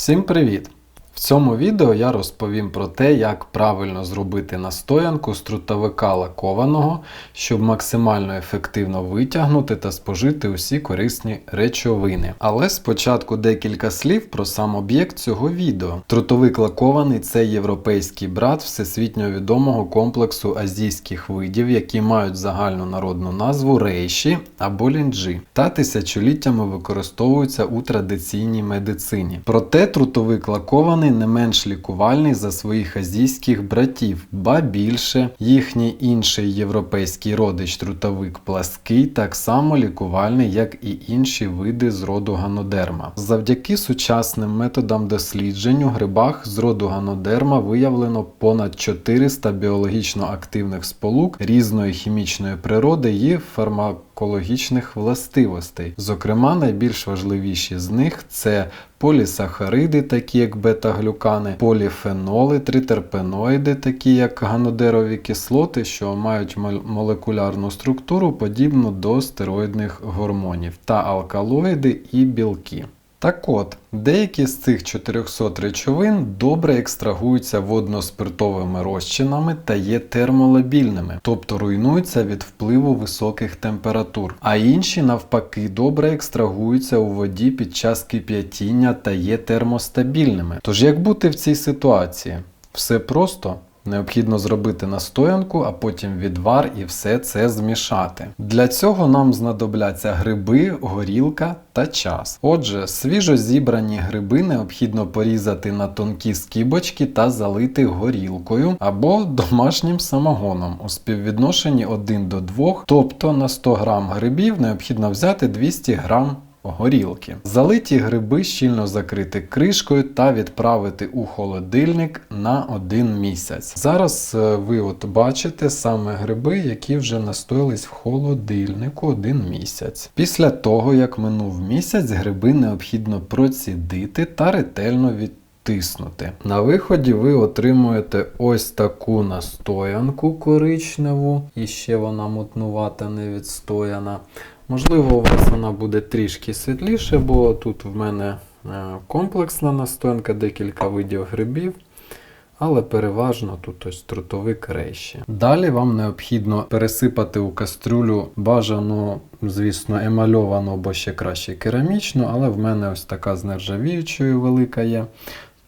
Всім привіт! В цьому відео я розповім про те, як правильно зробити настоянку з трутовика лакованого, щоб максимально ефективно витягнути та спожити усі корисні речовини. Але спочатку декілька слів про сам об'єкт цього відео. Трутовик лакований це європейський брат всесвітньо відомого комплексу азійських видів, які мають загальну народну назву рейші або лінджі, та тисячоліттями використовуються у традиційній медицині. Проте трутовик лакований не менш лікувальний за своїх азійських братів, ба більше їхній інший європейський родич трутовик плаский так само лікувальний, як і інші види з роду ганодерма. Завдяки сучасним методам досліджень у грибах з роду ганодерма виявлено понад 400 біологічно активних сполук різної хімічної природи і фармакологічних властивостей. Зокрема, найбільш важливіші з них це полісахариди, такі як бета-глюкани, поліфеноли, тритерпеноїди, такі як ганодерові кислоти, що мають молекулярну структуру, подібну до стероїдних гормонів, та алкалоїди і білки. Так от, деякі з цих 400 речовин добре екстрагуються водноспиртовими розчинами та є термолабільними, тобто руйнуються від впливу високих температур, а інші навпаки добре екстрагуються у воді під час кип'ятіння та є термостабільними. Тож як бути в цій ситуації? Все просто. Необхідно зробити настоянку, а потім відвар і все це змішати. Для цього нам знадобляться гриби, горілка та час. Отже, свіжо зібрані гриби необхідно порізати на тонкі скибочки та залити горілкою або домашнім самогоном у співвідношенні 1 до 2, тобто на 100 г грибів необхідно взяти 200 г горілки. Залиті гриби щільно закрити кришкою та відправити у холодильник на один місяць. Зараз е, ви от бачите саме гриби, які вже настоялись в холодильнику один місяць. Після того, як минув місяць, гриби необхідно процідити та ретельно від Тиснути. На виході ви отримуєте ось таку настоянку коричневу, і ще вона мутнувата, не відстояна. Можливо, у вас вона буде трішки світліше, бо тут в мене е, комплексна настоянка, декілька видів грибів. Але переважно тут ось трутовик рейші. Далі вам необхідно пересипати у кастрюлю бажану, звісно, емальовану, або ще краще керамічну, але в мене ось така з нержавіючою велика є.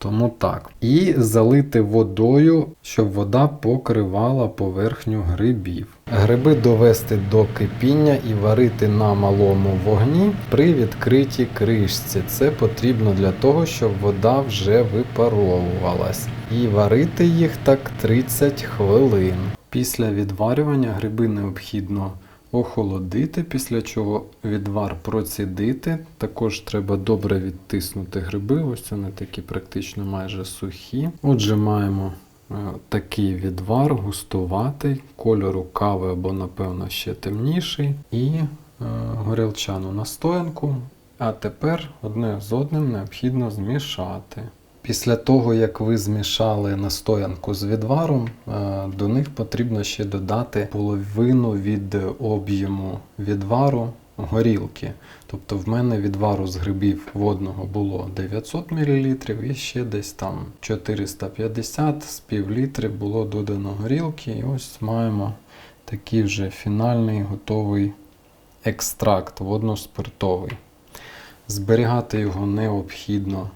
Тому так. І залити водою, щоб вода покривала поверхню грибів. Гриби довести до кипіння і варити на малому вогні при відкритій кришці. Це потрібно для того, щоб вода вже випаровувалась. І варити їх так 30 хвилин. Після відварювання гриби необхідно охолодити, після чого відвар процідити. Також треба добре відтиснути гриби. Ось вони такі практично майже сухі. Отже, маємо е, такий відвар, густуватий, кольору кави або, напевно, ще темніший. І е, горілчану настоянку. А тепер одне з одним необхідно змішати. Після того, як ви змішали настоянку з відваром, е, до них потрібно ще додати половину від об'єму відвару горілки. Тобто в мене відвару з грибів водного було 900 мл і ще десь там 450 з пів літри було додано горілки. І ось маємо такий вже фінальний готовий екстракт водноспиртовий. Зберігати його необхідно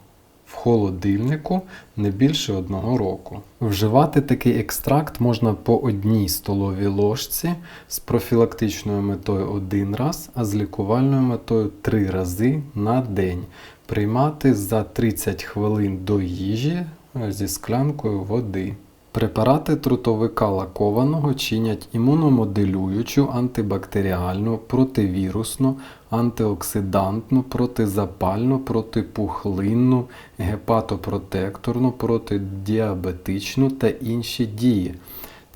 в холодильнику не більше одного року. Вживати такий екстракт можна по одній столовій ложці з профілактичною метою один раз, а з лікувальною метою три рази на день. Приймати за 30 хвилин до їжі е, зі склянкою води. Препарати трутовика лакованого чинять імуномоделюючу, антибактеріальну, противірусну, антиоксидантну, протизапальну, протипухлинну, гепатопротекторну, протидіабетичну та інші дії.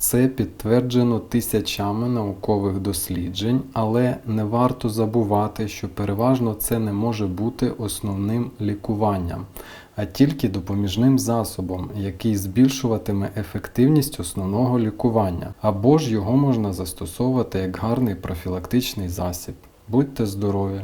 Це підтверджено тисячами наукових досліджень, але не варто забувати, що переважно це не може бути основним лікуванням, а тільки допоміжним засобом, який збільшуватиме ефективність основного лікування, або ж його можна застосовувати як гарний профілактичний засіб. Будьте здорові!